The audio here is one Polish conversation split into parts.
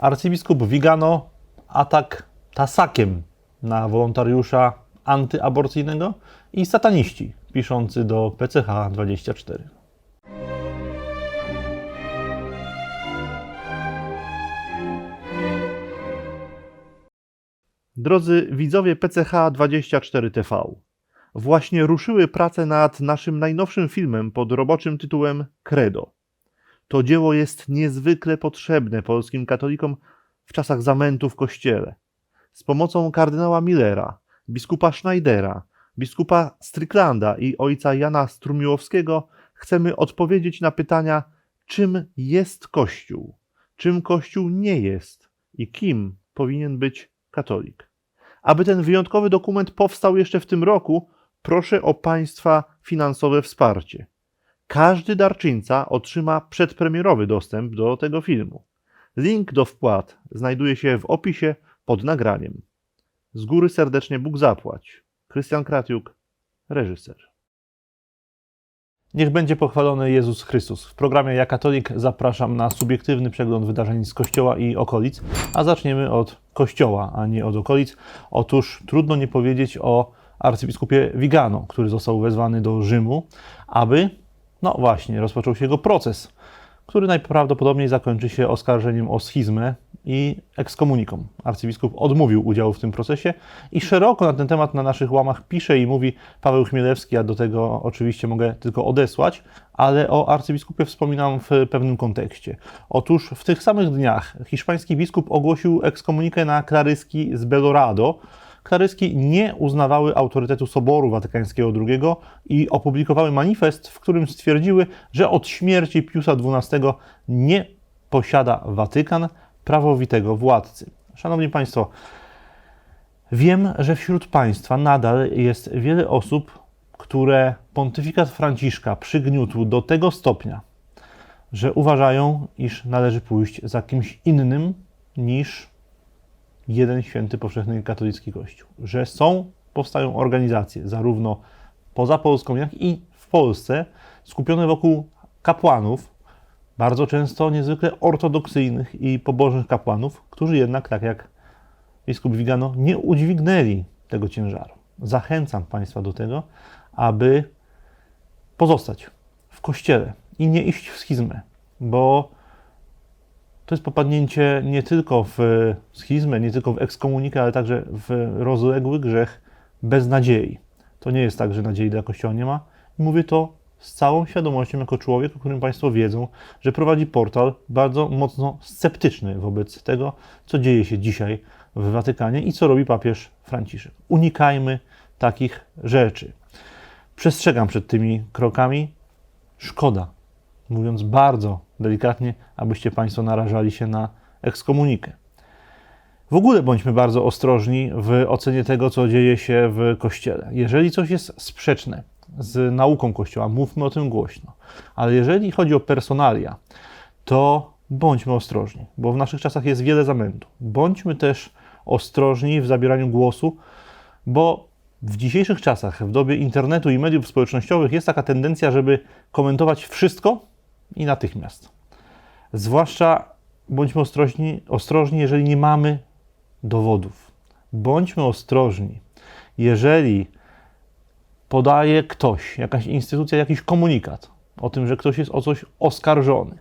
Arcybiskup Vigano atak tasakiem na wolontariusza antyaborcyjnego i sataniści piszący do PCH 24. Drodzy widzowie PCH24 TV, właśnie ruszyły prace nad naszym najnowszym filmem pod roboczym tytułem Credo. To dzieło jest niezwykle potrzebne polskim katolikom w czasach zamętu w kościele. Z pomocą kardynała Millera, biskupa Schneidera, biskupa Stricklanda i ojca Jana Strumiłowskiego chcemy odpowiedzieć na pytania, czym jest Kościół, czym Kościół nie jest i kim powinien być katolik. Aby ten wyjątkowy dokument powstał jeszcze w tym roku, proszę o Państwa finansowe wsparcie. Każdy darczyńca otrzyma przedpremierowy dostęp do tego filmu. Link do wpłat znajduje się w opisie pod nagraniem. Z góry serdecznie Bóg zapłać. Krystian Kratiuk, reżyser. Niech będzie pochwalony Jezus Chrystus. W programie Ja Katolik zapraszam na subiektywny przegląd wydarzeń z Kościoła i okolic, a zaczniemy od Kościoła, a nie od okolic. Otóż trudno nie powiedzieć o arcybiskupie Vigano, który został wezwany do Rzymu, aby, no właśnie, rozpoczął się jego proces, który najprawdopodobniej zakończy się oskarżeniem o schizmę i ekskomuniką. Arcybiskup odmówił udziału w tym procesie i szeroko na ten temat na naszych łamach pisze i mówi Paweł Chmielewski, a do tego oczywiście mogę tylko odesłać, ale o arcybiskupie wspominam w pewnym kontekście. Otóż w tych samych dniach hiszpański biskup ogłosił ekskomunikę na klaryski z Belorado, Klaryski nie uznawały autorytetu Soboru Watykańskiego II i opublikowały manifest, w którym stwierdziły, że od śmierci Piusa XII nie posiada Watykan prawowitego władcy. Szanowni Państwo, wiem, że wśród Państwa nadal jest wiele osób, które pontyfikat Franciszka przygniótł do tego stopnia, że uważają, iż należy pójść za kimś innym niż jeden święty powszechny katolicki Kościół. Że są, powstają organizacje, zarówno poza Polską, jak i w Polsce, skupione wokół kapłanów, bardzo często niezwykle ortodoksyjnych i pobożnych kapłanów, którzy jednak, tak jak biskup Vigano, nie udźwignęli tego ciężaru. Zachęcam Państwa do tego, aby pozostać w Kościele i nie iść w schizmę, bo to jest popadnięcie nie tylko w schizmę, nie tylko w ekskomunikę, ale także w rozległy grzech bez nadziei. To nie jest tak, że nadziei dla Kościoła nie ma. Mówię to z całą świadomością jako człowiek, o którym Państwo wiedzą, że prowadzi portal bardzo mocno sceptyczny wobec tego, co dzieje się dzisiaj w Watykanie i co robi papież Franciszek. Unikajmy takich rzeczy. Przestrzegam przed tymi krokami. Szkoda, mówiąc bardzo delikatnie, abyście Państwo narażali się na ekskomunikę. W ogóle bądźmy bardzo ostrożni w ocenie tego, co dzieje się w Kościele. Jeżeli coś jest sprzeczne z nauką Kościoła, mówmy o tym głośno. Ale jeżeli chodzi o personalia, to bądźmy ostrożni, bo w naszych czasach jest wiele zamętu. Bądźmy też ostrożni w zabieraniu głosu, bo w dzisiejszych czasach, w dobie internetu i mediów społecznościowych, jest taka tendencja, żeby komentować wszystko i natychmiast. Zwłaszcza bądźmy ostrożni, ostrożni, jeżeli nie mamy dowodów. Bądźmy ostrożni, jeżeli podaje ktoś, jakaś instytucja, jakiś komunikat o tym, że ktoś jest o coś oskarżony.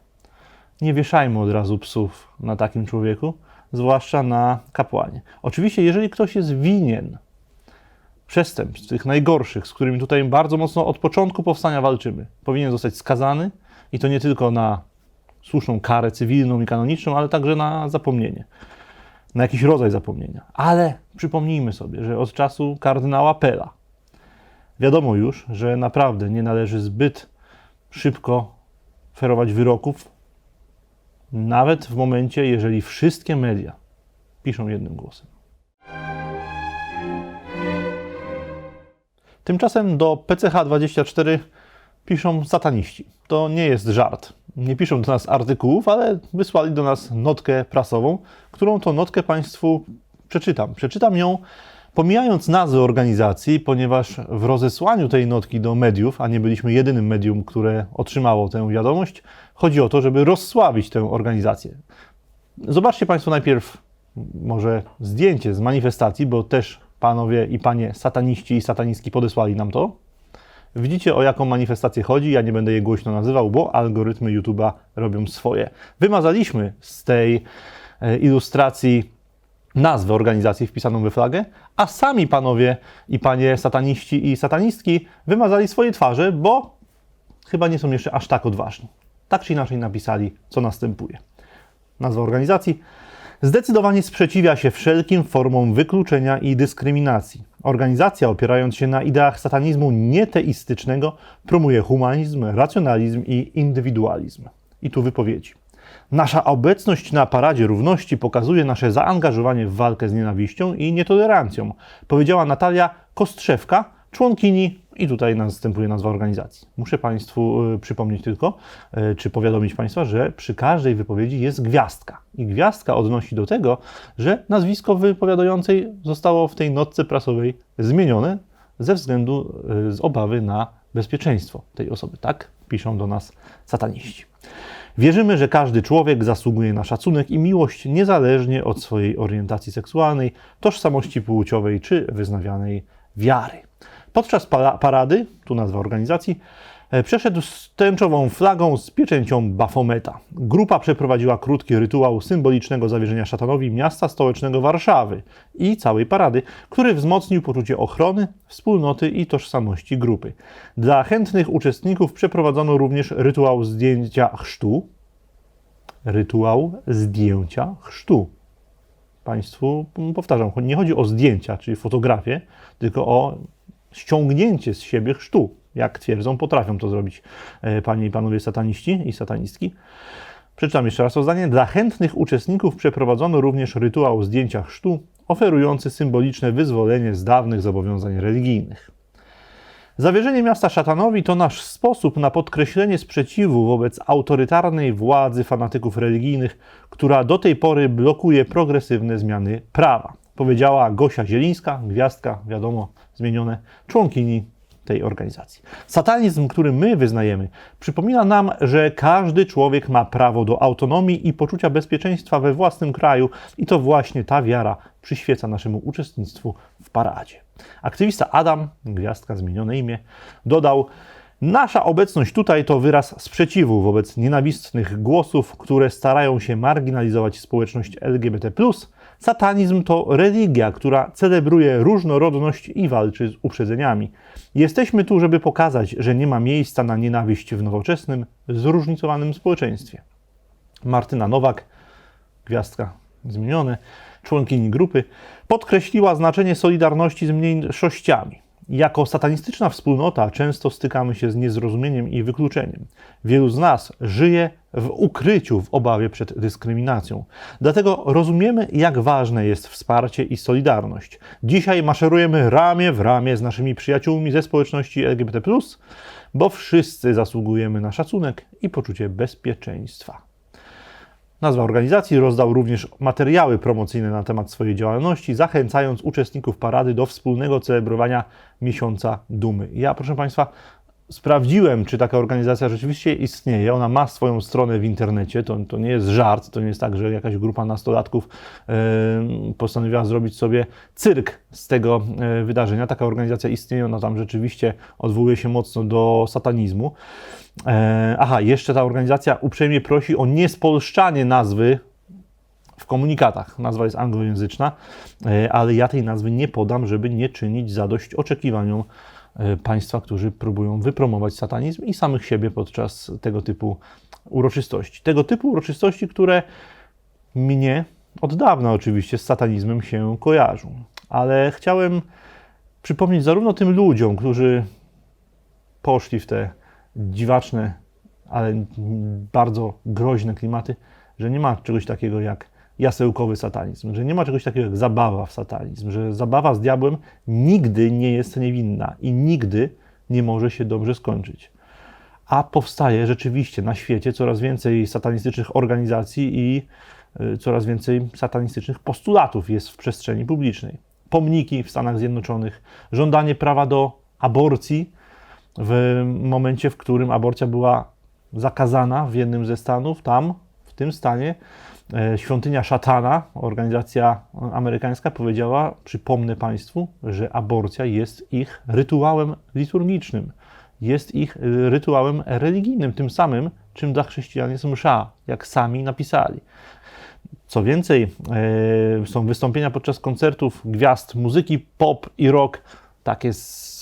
Nie wieszajmy od razu psów na takim człowieku, zwłaszcza na kapłanie. Oczywiście, jeżeli ktoś jest winien przestępstw, tych najgorszych, z którymi tutaj bardzo mocno od początku powstania walczymy, powinien zostać skazany i to nie tylko na słuszną karę cywilną i kanoniczną, ale także na zapomnienie, na jakiś rodzaj zapomnienia. Ale przypomnijmy sobie, że od czasu kardynała Pela wiadomo już, że naprawdę nie należy zbyt szybko ferować wyroków, nawet w momencie, jeżeli wszystkie media piszą jednym głosem. Tymczasem do PCH24 piszą sataniści. To nie jest żart. Nie piszą do nas artykułów, ale wysłali do nas notkę prasową, którą to notkę Państwu przeczytam. Przeczytam ją pomijając nazwę organizacji, ponieważ w rozesłaniu tej notki do mediów, a nie byliśmy jedynym medium, które otrzymało tę wiadomość, chodzi o to, żeby rozsławić tę organizację. Zobaczcie Państwo najpierw może zdjęcie z manifestacji, bo też panowie i panie sataniści i satanistki podesłali nam to. Widzicie, o jaką manifestację chodzi. Ja nie będę jej głośno nazywał, bo algorytmy YouTube'a robią swoje. Wymazaliśmy z tej e, ilustracji nazwę organizacji wpisaną we flagę, a sami panowie i panie sataniści i satanistki wymazali swoje twarze, bo chyba nie są jeszcze aż tak odważni. Tak czy inaczej napisali, co następuje. Nazwa organizacji zdecydowanie sprzeciwia się wszelkim formom wykluczenia i dyskryminacji. Organizacja, opierając się na ideach satanizmu nieteistycznego, promuje humanizm, racjonalizm i indywidualizm. I tu wypowiedzi. Nasza obecność na Paradzie Równości pokazuje nasze zaangażowanie w walkę z nienawiścią i nietolerancją, powiedziała Natalia Kostrzewka, członkini, i tutaj następuje nazwa organizacji. Muszę Państwu y, przypomnieć tylko, y, czy powiadomić Państwa, że przy każdej wypowiedzi jest gwiazdka. I gwiazdka odnosi do tego, że nazwisko wypowiadającej zostało w tej notce prasowej zmienione ze względu y, z obawy na bezpieczeństwo tej osoby. Tak piszą do nas sataniści. Wierzymy, że każdy człowiek zasługuje na szacunek i miłość niezależnie od swojej orientacji seksualnej, tożsamości płciowej czy wyznawianej wiary. Podczas para- parady, tu nazwa organizacji, e, przeszedł z tęczową flagą z pieczęcią Bafometa. Grupa przeprowadziła krótki rytuał symbolicznego zawierzenia szatanowi miasta stołecznego Warszawy i całej parady, który wzmocnił poczucie ochrony, wspólnoty i tożsamości grupy. Dla chętnych uczestników przeprowadzono również rytuał zdjęcia chrztu. Rytuał zdjęcia chrztu. Państwu powtarzam, nie chodzi o zdjęcia, czyli fotografię, tylko o ściągnięcie z siebie chrztu. Jak twierdzą, potrafią to zrobić e, panie i panowie sataniści i satanistki. Przeczytam jeszcze raz to zdanie. Dla chętnych uczestników przeprowadzono również rytuał zdjęcia chrztu, oferujący symboliczne wyzwolenie z dawnych zobowiązań religijnych. Zawierzenie miasta szatanowi to nasz sposób na podkreślenie sprzeciwu wobec autorytarnej władzy fanatyków religijnych, która do tej pory blokuje progresywne zmiany prawa, powiedziała Gosia Zielińska, gwiazdka, wiadomo, zmienione, członkini tej organizacji. Satanizm, który my wyznajemy, przypomina nam, że każdy człowiek ma prawo do autonomii i poczucia bezpieczeństwa we własnym kraju, i to właśnie ta wiara przyświeca naszemu uczestnictwu w paradzie. Aktywista Adam, gwiazdka, zmienione imię, dodał: Nasza obecność tutaj to wyraz sprzeciwu wobec nienawistnych głosów, które starają się marginalizować społeczność LGBT. Satanizm to religia, która celebruje różnorodność i walczy z uprzedzeniami. Jesteśmy tu, żeby pokazać, że nie ma miejsca na nienawiść w nowoczesnym, zróżnicowanym społeczeństwie. Martyna Nowak, gwiazdka zmienione, członkini grupy, podkreśliła znaczenie solidarności z mniejszościami. Jako satanistyczna wspólnota często stykamy się z niezrozumieniem i wykluczeniem. Wielu z nas żyje w ukryciu w obawie przed dyskryminacją. Dlatego rozumiemy, jak ważne jest wsparcie i solidarność. Dzisiaj maszerujemy ramię w ramię z naszymi przyjaciółmi ze społeczności LGBT, bo wszyscy zasługujemy na szacunek i poczucie bezpieczeństwa. Nazwa organizacji rozdał również materiały promocyjne na temat swojej działalności, zachęcając uczestników parady do wspólnego celebrowania Miesiąca Dumy. Ja, proszę Państwa, sprawdziłem, czy taka organizacja rzeczywiście istnieje. Ona ma swoją stronę w internecie. To, to nie jest żart, to nie jest tak, że jakaś grupa nastolatków postanowiła zrobić sobie cyrk z tego yy, wydarzenia. Taka organizacja istnieje, ona tam rzeczywiście odwołuje się mocno do satanizmu. Yy, aha, jeszcze ta organizacja uprzejmie prosi o niespolszczanie nazwy w komunikatach. Nazwa jest anglojęzyczna, ale ja tej nazwy nie podam, żeby nie czynić zadość oczekiwaniom E, państwa, którzy próbują wypromować satanizm i samych siebie podczas tego typu uroczystości. Tego typu uroczystości, które mnie od dawna oczywiście z satanizmem się kojarzą. Ale chciałem przypomnieć zarówno tym ludziom, którzy poszli w te dziwaczne, ale bardzo groźne klimaty, że nie ma czegoś takiego jak jasełkowy satanizm, że nie ma czegoś takiego jak zabawa w satanizm, że zabawa z diabłem nigdy nie jest niewinna i nigdy nie może się dobrze skończyć. A powstaje rzeczywiście na świecie coraz więcej satanistycznych organizacji i y, coraz więcej satanistycznych postulatów jest w przestrzeni publicznej. Pomniki w Stanach Zjednoczonych, żądanie prawa do aborcji w momencie, w którym aborcja była zakazana w jednym ze stanów, tam, w tym stanie, świątynia szatana, organizacja amerykańska powiedziała, przypomnę Państwu, że aborcja jest ich rytuałem liturgicznym, jest ich e, rytuałem religijnym, tym samym, czym dla chrześcijan jest msza, jak sami napisali. Co więcej, e, są wystąpienia podczas koncertów gwiazd muzyki pop i rock, takie,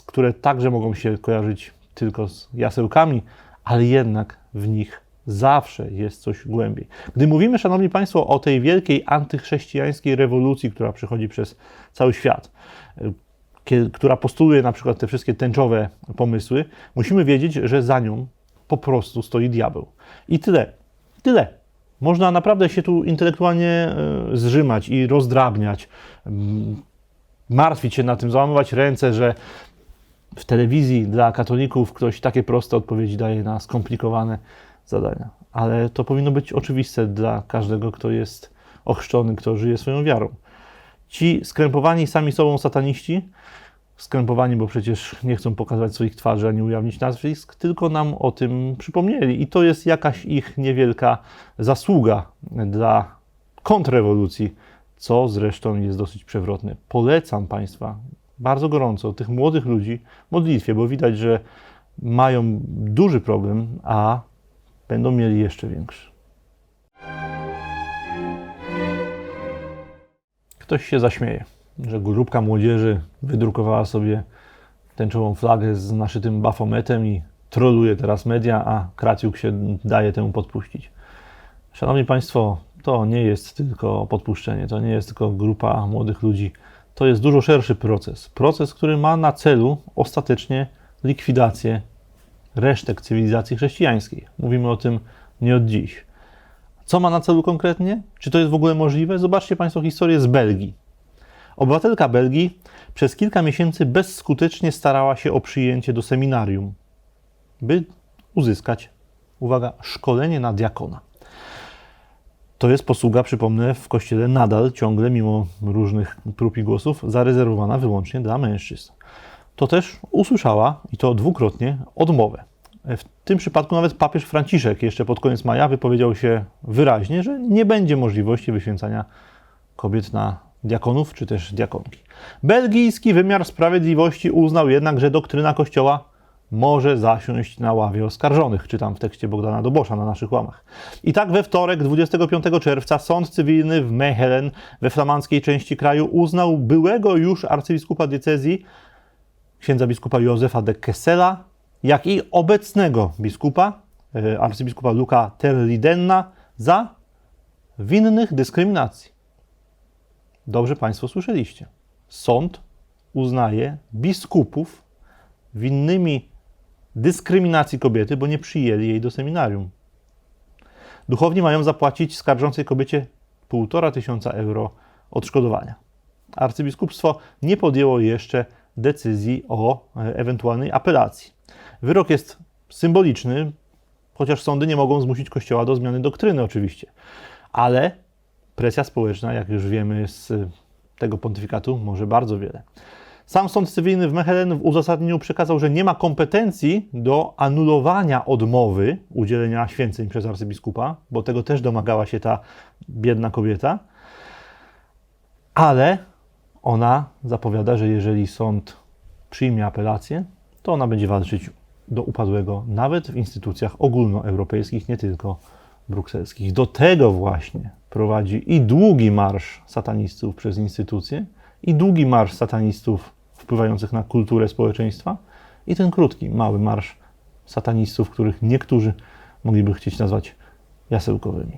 które także mogą się kojarzyć tylko z jasełkami, ale jednak w nich zawsze jest coś głębiej. Gdy mówimy, Szanowni Państwo, o tej wielkiej antychrześcijańskiej rewolucji, która przychodzi przez cały świat, e, która postuluje na przykład te wszystkie tęczowe pomysły, musimy wiedzieć, że za nią po prostu stoi diabeł. I tyle. Tyle. Można naprawdę się tu intelektualnie e, zrzymać i rozdrabniać, martwić się na tym, załamywać ręce, że w telewizji dla katolików ktoś takie proste odpowiedzi daje na skomplikowane zadania. Ale to powinno być oczywiste dla każdego, kto jest ochrzczony, kto żyje swoją wiarą. Ci skrępowani sami sobą sataniści, skrępowani, bo przecież nie chcą pokazać swoich twarzy ani ujawnić nazwisk, tylko nam o tym przypomnieli. I to jest jakaś ich niewielka zasługa dla kontrrewolucji, co zresztą jest dosyć przewrotne. Polecam Państwa bardzo gorąco tych młodych ludzi modlitwie, bo widać, że mają duży problem, a będą mieli jeszcze większy. Ktoś się zaśmieje, że grupka młodzieży wydrukowała sobie tęczową flagę z naszytym bafometem i troluje teraz media, a Kraciuk się daje temu podpuścić. Szanowni Państwo, to nie jest tylko podpuszczenie, to nie jest tylko grupa młodych ludzi. To jest dużo szerszy proces. Proces, który ma na celu ostatecznie likwidację resztek cywilizacji chrześcijańskiej. Mówimy o tym nie od dziś. Co ma na celu konkretnie? Czy to jest w ogóle możliwe? Zobaczcie Państwo historię z Belgii. Obywatelka Belgii przez kilka miesięcy bezskutecznie starała się o przyjęcie do seminarium, by uzyskać, uwaga, szkolenie na diakona. To jest posługa, przypomnę, w kościele nadal, ciągle, mimo różnych prób i głosów, zarezerwowana wyłącznie dla mężczyzn. To też usłyszała, i to dwukrotnie, odmowę. W tym przypadku nawet papież Franciszek jeszcze pod koniec maja wypowiedział się wyraźnie, że nie będzie możliwości wyświęcania kobiet na diakonów czy też diakonki. Belgijski wymiar sprawiedliwości uznał jednak, że doktryna Kościoła może zasiąść na ławie oskarżonych, czytam w tekście Bogdana Dobosza na naszych łamach. I tak we wtorek, 25 czerwca, sąd cywilny w Mechelen we flamandzkiej części kraju uznał byłego już arcybiskupa diecezji, księdza biskupa Józefa de Kessela, jak i obecnego biskupa, e, arcybiskupa Luka Terlidenna, za winnych dyskryminacji. Dobrze Państwo słyszeliście. Sąd uznaje biskupów winnymi dyskryminacji kobiety, bo nie przyjęli jej do seminarium. Duchowni mają zapłacić skarżącej kobiecie 1,5 tysiąca euro odszkodowania. Arcybiskupstwo nie podjęło jeszcze decyzji o e, ewentualnej apelacji. Wyrok jest symboliczny, chociaż sądy nie mogą zmusić Kościoła do zmiany doktryny, oczywiście. Ale presja społeczna, jak już wiemy z tego pontyfikatu, może bardzo wiele. Sam sąd cywilny w Mechelen w uzasadnieniu przekazał, że nie ma kompetencji do anulowania odmowy udzielenia święceń przez arcybiskupa, bo tego też domagała się ta biedna kobieta, ale ona zapowiada, że jeżeli sąd przyjmie apelację, to ona będzie walczyć do upadłego nawet w instytucjach ogólnoeuropejskich, nie tylko brukselskich. Do tego właśnie prowadzi i długi marsz satanistów przez instytucje, i długi marsz satanistów wpływających na kulturę społeczeństwa, i ten krótki, mały marsz satanistów, których niektórzy mogliby chcieć nazwać jasełkowymi.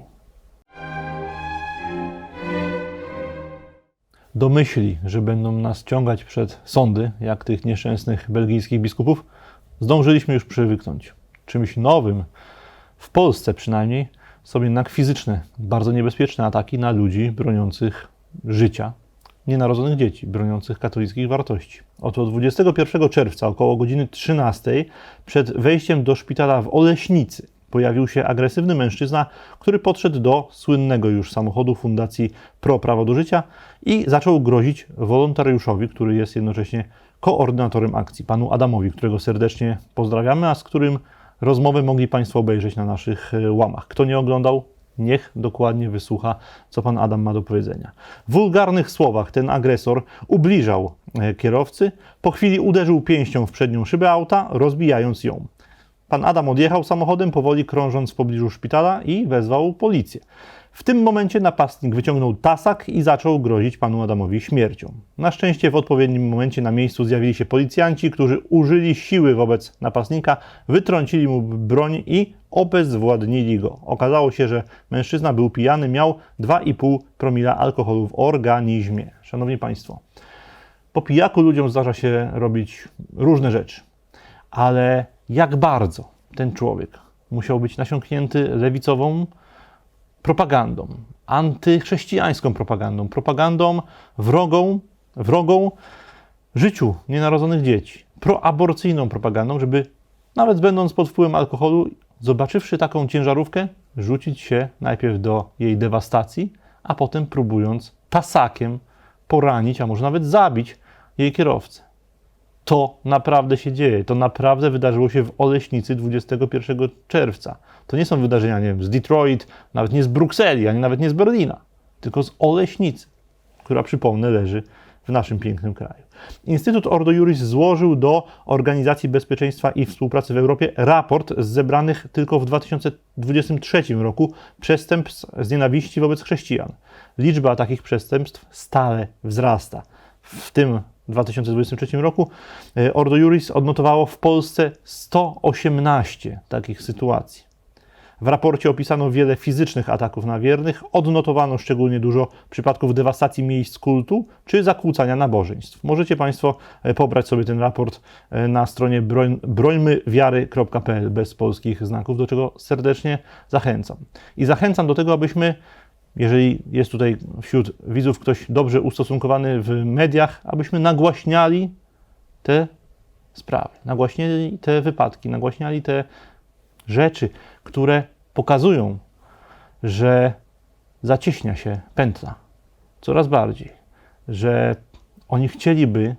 Do myśli, że będą nas ciągać przed sądy, jak tych nieszczęsnych belgijskich biskupów, zdążyliśmy już przywyknąć. Czymś nowym, w Polsce przynajmniej, są jednak fizyczne, bardzo niebezpieczne ataki na ludzi broniących życia nienarodzonych dzieci, broniących katolickich wartości. Oto 21 czerwca około godziny 13 przed wejściem do szpitala w Oleśnicy pojawił się agresywny mężczyzna, który podszedł do słynnego już samochodu Fundacji Pro Prawo do Życia i zaczął grozić wolontariuszowi, który jest jednocześnie koordynatorem akcji, panu Adamowi, którego serdecznie pozdrawiamy, a z którym rozmowę mogli Państwo obejrzeć na naszych e, łamach. Kto nie oglądał, Niech dokładnie wysłucha, co pan Adam ma do powiedzenia. W wulgarnych słowach ten agresor ubliżał e, kierowcy, po chwili uderzył pięścią w przednią szybę auta, rozbijając ją. Pan Adam odjechał samochodem, powoli krążąc w pobliżu szpitala i wezwał policję. W tym momencie napastnik wyciągnął tasak i zaczął grozić panu Adamowi śmiercią. Na szczęście w odpowiednim momencie na miejscu zjawili się policjanci, którzy użyli siły wobec napastnika, wytrącili mu broń i obezwładnili go. Okazało się, że mężczyzna był pijany, miał 2,5 promila alkoholu w organizmie. Szanowni Państwo, po pijaku ludziom zdarza się robić różne rzeczy, ale jak bardzo ten człowiek musiał być nasiąknięty lewicową propagandą, antychrześcijańską propagandą, propagandą wrogą, wrogą życiu nienarodzonych dzieci, proaborcyjną propagandą, żeby nawet będąc pod wpływem alkoholu, zobaczywszy taką ciężarówkę, rzucić się najpierw do jej dewastacji, a potem próbując tasakiem poranić, a może nawet zabić jej kierowcę. To naprawdę się dzieje. To naprawdę wydarzyło się w Oleśnicy 21 czerwca. To nie są wydarzenia, nie wiem, z Detroit, nawet nie z Brukseli, ani nawet nie z Berlina, tylko z Oleśnicy, która, przypomnę, leży w naszym pięknym kraju. Instytut Ordo Juris złożył do Organizacji Bezpieczeństwa i Współpracy w Europie raport z zebranych tylko w 2023 roku przestępstw z nienawiści wobec chrześcijan. Liczba takich przestępstw stale wzrasta. W tym 2023 roku e, Ordo Juris odnotowało w Polsce 118 takich sytuacji. W raporcie opisano wiele fizycznych ataków na wiernych, odnotowano szczególnie dużo przypadków dewastacji miejsc kultu czy zakłócania nabożeństw. Możecie Państwo e, pobrać sobie ten raport e, na stronie broń, brońmywiary.pl bez polskich znaków, do czego serdecznie zachęcam. I zachęcam do tego, abyśmy jeżeli jest tutaj wśród widzów ktoś dobrze ustosunkowany w mediach, abyśmy nagłaśniali te sprawy, nagłaśniali te wypadki, nagłaśniali te rzeczy, które pokazują, że zacieśnia się pętla coraz bardziej, że oni chcieliby,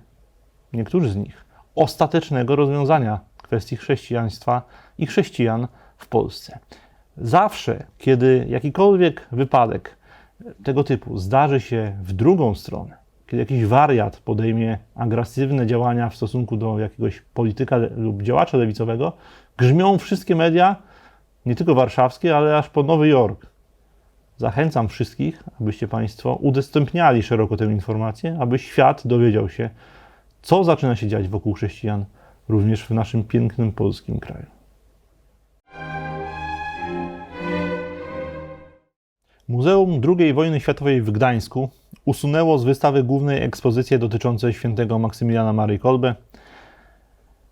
niektórzy z nich, ostatecznego rozwiązania kwestii chrześcijaństwa i chrześcijan w Polsce. Zawsze, kiedy jakikolwiek wypadek tego typu zdarzy się w drugą stronę, kiedy jakiś wariat podejmie agresywne działania w stosunku do jakiegoś polityka lub działacza lewicowego, grzmią wszystkie media, nie tylko warszawskie, ale aż po Nowy Jork. Zachęcam wszystkich, abyście Państwo udostępniali szeroko tę informację, aby świat dowiedział się, co zaczyna się dziać wokół chrześcijan, również w naszym pięknym polskim kraju. Muzeum II wojny światowej w Gdańsku usunęło z wystawy głównej ekspozycje dotyczące świętego Maksymiliana Marii Kolbe,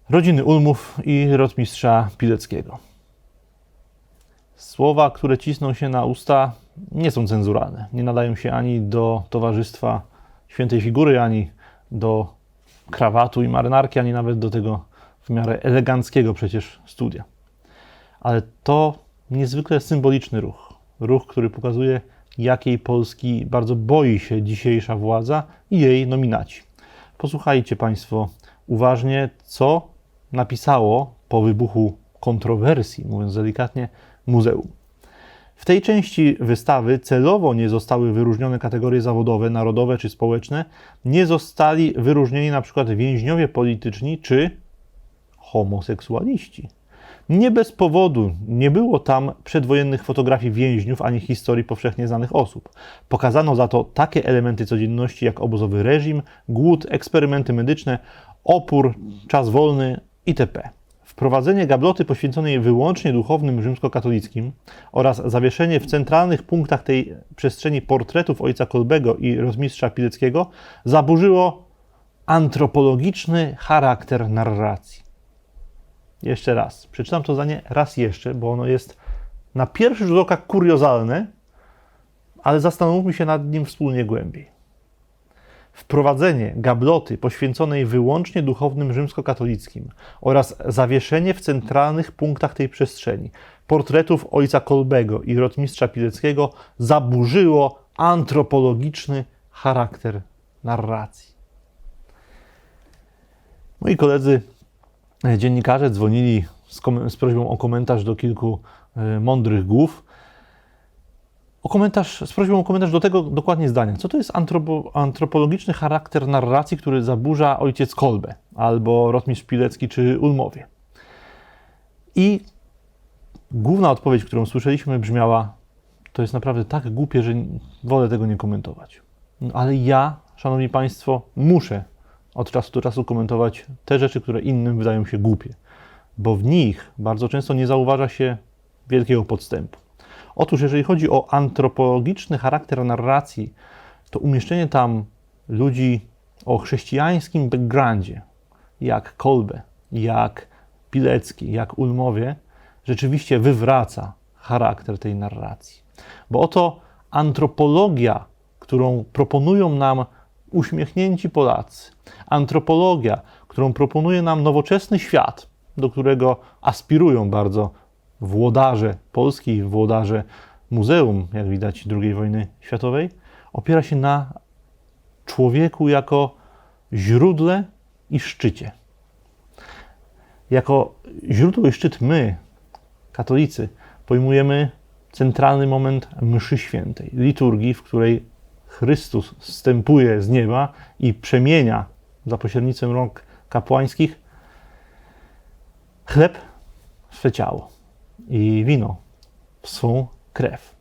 rodziny Ulmów i rotmistrza Pileckiego. Słowa, które cisną się na usta, nie są cenzuralne. Nie nadają się ani do towarzystwa świętej figury, ani do krawatu i marynarki, ani nawet do tego w miarę eleganckiego przecież studia. Ale to niezwykle symboliczny ruch. Ruch, który pokazuje, jakiej Polski bardzo boi się dzisiejsza władza i jej nominaci. Posłuchajcie Państwo uważnie, co napisało po wybuchu kontrowersji, mówiąc delikatnie, muzeum. W tej części wystawy celowo nie zostały wyróżnione kategorie zawodowe, narodowe czy społeczne, nie zostali wyróżnieni na przykład więźniowie polityczni czy homoseksualiści. Nie bez powodu nie było tam przedwojennych fotografii więźniów ani historii powszechnie znanych osób. Pokazano za to takie elementy codzienności jak obozowy reżim, głód, eksperymenty medyczne, opór, czas wolny itp. Wprowadzenie gabloty poświęconej wyłącznie duchownym rzymskokatolickim oraz zawieszenie w centralnych punktach tej przestrzeni portretów ojca Kolbego i rozmistrza Pileckiego zaburzyło antropologiczny charakter narracji. Jeszcze raz, przeczytam to zdanie raz jeszcze, bo ono jest na pierwszy rzut oka kuriozalne, ale zastanówmy się nad nim wspólnie głębiej. Wprowadzenie gabloty poświęconej wyłącznie duchownym rzymskokatolickim oraz zawieszenie w centralnych punktach tej przestrzeni portretów ojca Kolbego i rotmistrza Pileckiego zaburzyło antropologiczny charakter narracji. Moi koledzy dziennikarze dzwonili z, z prośbą o komentarz do kilku e, mądrych głów o komentarz, z prośbą o komentarz do tego dokładnie zdania. Co to jest antropo, antropologiczny charakter narracji, który zaburza ojciec Kolbe albo Rotmistrz Pilecki czy Ulmowie? I główna odpowiedź, którą słyszeliśmy, brzmiała: To jest naprawdę tak głupie, że wolę tego nie komentować. No, ale ja, szanowni państwo, muszę od czasu do czasu komentować te rzeczy, które innym wydają się głupie, bo w nich bardzo często nie zauważa się wielkiego podstępu. Otóż, jeżeli chodzi o antropologiczny charakter narracji, to umieszczenie tam ludzi o chrześcijańskim backgroundzie, jak Kolbe, jak Pilecki, jak Ulmowie, rzeczywiście wywraca charakter tej narracji. Bo oto antropologia, którą proponują nam uśmiechnięci Polacy, antropologia, którą proponuje nam nowoczesny świat, do którego aspirują bardzo włodarze Polski włodarze muzeum, jak widać, II wojny światowej, opiera się na człowieku jako źródle i szczycie. Jako źródło i szczyt my, katolicy, pojmujemy centralny moment mszy świętej, liturgii, w której Chrystus wstępuje z nieba i przemienia za pośrednictwem rąk kapłańskich chleb w swe ciało i wino w swą krew.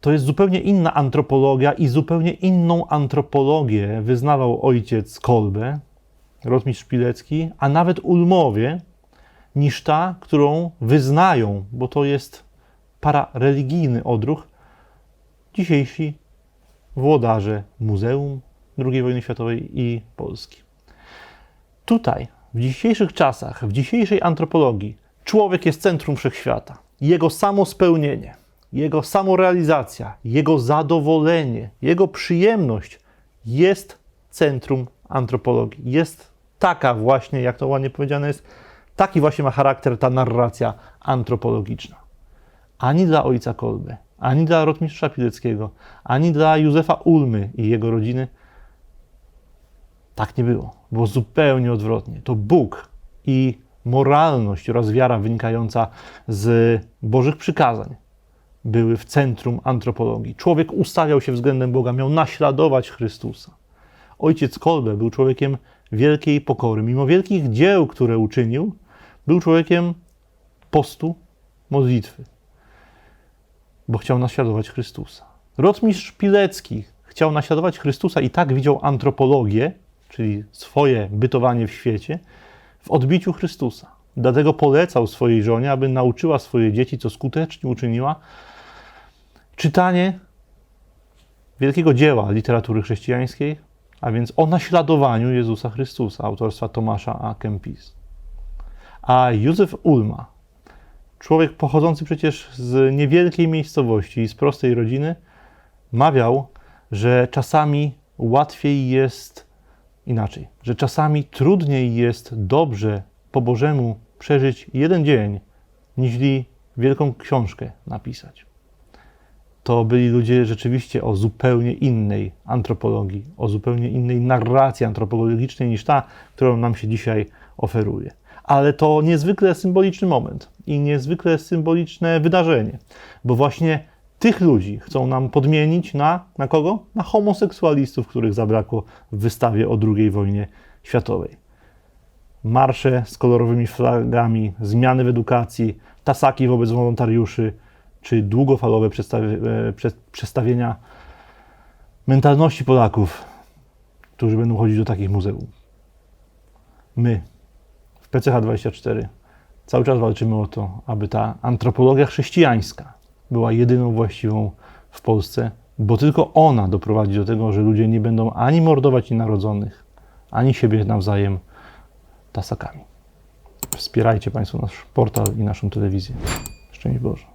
To jest zupełnie inna antropologia i zupełnie inną antropologię wyznawał ojciec Kolbe, Rotmistrz Pilecki, a nawet Ulmowie, niż ta, którą wyznają, bo to jest parareligijny odruch, dzisiejsi włodarze Muzeum II wojny światowej i Polski. Tutaj, w dzisiejszych czasach, w dzisiejszej antropologii, człowiek jest centrum wszechświata. Jego samospełnienie, jego samorealizacja, jego zadowolenie, jego przyjemność jest centrum antropologii. Jest taka właśnie, jak to ładnie powiedziane jest, taki właśnie ma charakter ta narracja antropologiczna. Ani dla ojca Kolbe, ani dla rotmistrza Pileckiego, ani dla Józefa Ulmy i jego rodziny tak nie było. Było zupełnie odwrotnie. To Bóg i moralność oraz wiara wynikająca z Bożych przykazań były w centrum antropologii. Człowiek ustawiał się względem Boga, miał naśladować Chrystusa. Ojciec Kolbe był człowiekiem wielkiej pokory. Mimo wielkich dzieł, które uczynił, był człowiekiem postu, modlitwy, bo chciał naśladować Chrystusa. Rotmistrz Pilecki chciał naśladować Chrystusa i tak widział antropologię, czyli swoje bytowanie w świecie, w odbiciu Chrystusa. Dlatego polecał swojej żonie, aby nauczyła swoje dzieci, co skutecznie uczyniła, czytanie wielkiego dzieła literatury chrześcijańskiej, a więc o naśladowaniu Jezusa Chrystusa, autorstwa Tomasza A. Kempis. A Józef Ulma, człowiek pochodzący przecież z niewielkiej miejscowości z prostej rodziny, mawiał, że czasami łatwiej jest inaczej, że czasami trudniej jest dobrze po Bożemu przeżyć jeden dzień, niż wielką książkę napisać. To byli ludzie rzeczywiście o zupełnie innej antropologii, o zupełnie innej narracji antropologicznej niż ta, którą nam się dzisiaj oferuje. Ale to niezwykle symboliczny moment i niezwykle symboliczne wydarzenie, bo właśnie tych ludzi chcą nam podmienić na, na kogo? Na homoseksualistów, których zabrakło w wystawie o II wojnie światowej. Marsze z kolorowymi flagami, zmiany w edukacji, tasaki wobec wolontariuszy, czy długofalowe e, przestawienia mentalności Polaków, którzy będą chodzić do takich muzeów. My w PCH24 cały czas walczymy o to, aby ta antropologia chrześcijańska, była jedyną właściwą w Polsce, bo tylko ona doprowadzi do tego, że ludzie nie będą ani mordować nienarodzonych, ani siebie nawzajem tasakami. Wspierajcie Państwo nasz portal i naszą telewizję. Szczęść Boże.